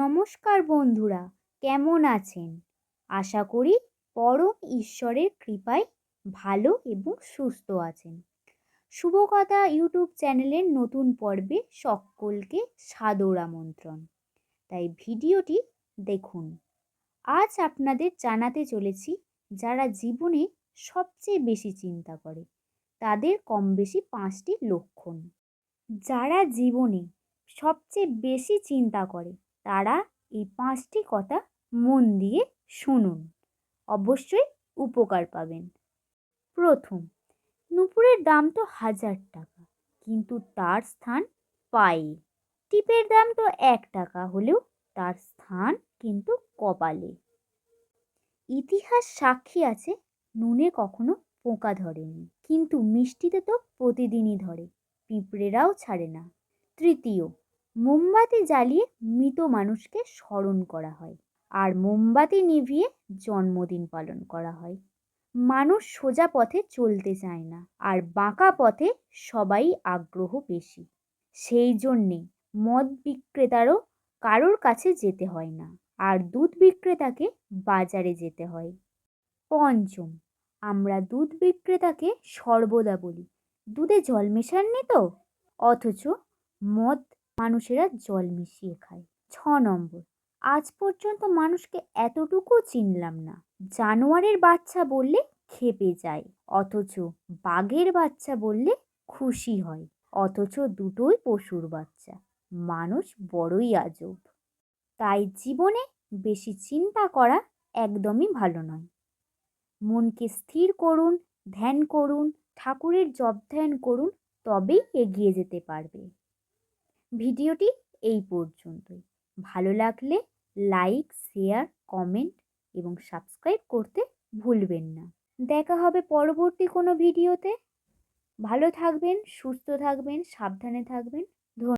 নমস্কার বন্ধুরা, কেমন আছেন? আশা করি পরম ঈশ্বরের কৃপায় ভালো এবং সুস্থ আছেন। শুভকথা ইউটিউব চ্যানেলের নতুন পর্বে সকলকে সাদর আমন্ত্রণ। তাই ভিডিওটি দেখুন। আজ আপনাদের জানাতে চলেছি, যারা জীবনে সবচেয়ে বেশি চিন্তা করে, তাদের কম বেশি পাঁচটি লক্ষণ। যারা জীবনে সবচেয়ে বেশি চিন্তা করে তারা এই পাঁচটি কথা মন দিয়ে শুনুন। অবশ্যই উপকার পাবেন। প্রথম, নুপুরের দাম তো হাজার টাকা, কিন্তু তার স্থান পায়ে। টিপের দাম তো এক টাকা হলেও তার স্থান কিন্তু কপালে। ইতিহাস সাক্ষী আছে, নুনে কখনো পোকা ধরেনি, কিন্তু মিষ্টিতে তো প্রতিদিনই ধরে, পিঁপড়েরাও ছাড়ে না। তৃতীয় মোমবাতি জ্বালিয়ে মৃত মানুষকে স্মরণ করা হয় আর মোমবাতি নিভিয়ে জন্মদিন পালন করা হয়। মানুষ সোজা পথে চলতে চায় না আর বাঁকা পথে সবাই আগ্রহ বেশি। সেই জন্যে মদ বিক্রেতারও কারোর কাছে যেতে হয় না আর দুধ বিক্রেতাকে বাজারে যেতে হয়। পঞ্চম, আমরা দুধ বিক্রেতাকে সর্বদা বলি, দুধে জল মেশাননি তো? অথচ মদ মানুষেরা জল মিশিয়ে খায়। ছ নম্বর, আজ পর্যন্ত মানুষকে এতটুকু চিনলাম না। জানোয়ারের বাচ্চা বললে খেপে যায়, অথচ বাঘের বাচ্চা বললে খুশি হয়, অথচ দুটোই পশুর বাচ্চা। মানুষ বড়ই আজব। তাই জীবনে বেশি চিন্তা করা একদমই ভালো নয়। মনকে স্থির করুন, ধ্যান করুন, ঠাকুরের জপ ধ্যান করুন, তবেই এগিয়ে যেতে পারবে। ভিডিওটি এই পর্যন্তই। ভালো লাগলে লাইক শেয়ার কমেন্ট এবং সাবস্ক্রাইব করতে ভুলবেন না। দেখা হবে পরবর্তী কোনো ভিডিওতে। ভালো থাকবেন, সুস্থ থাকবেন, সাবধানে থাকবেন।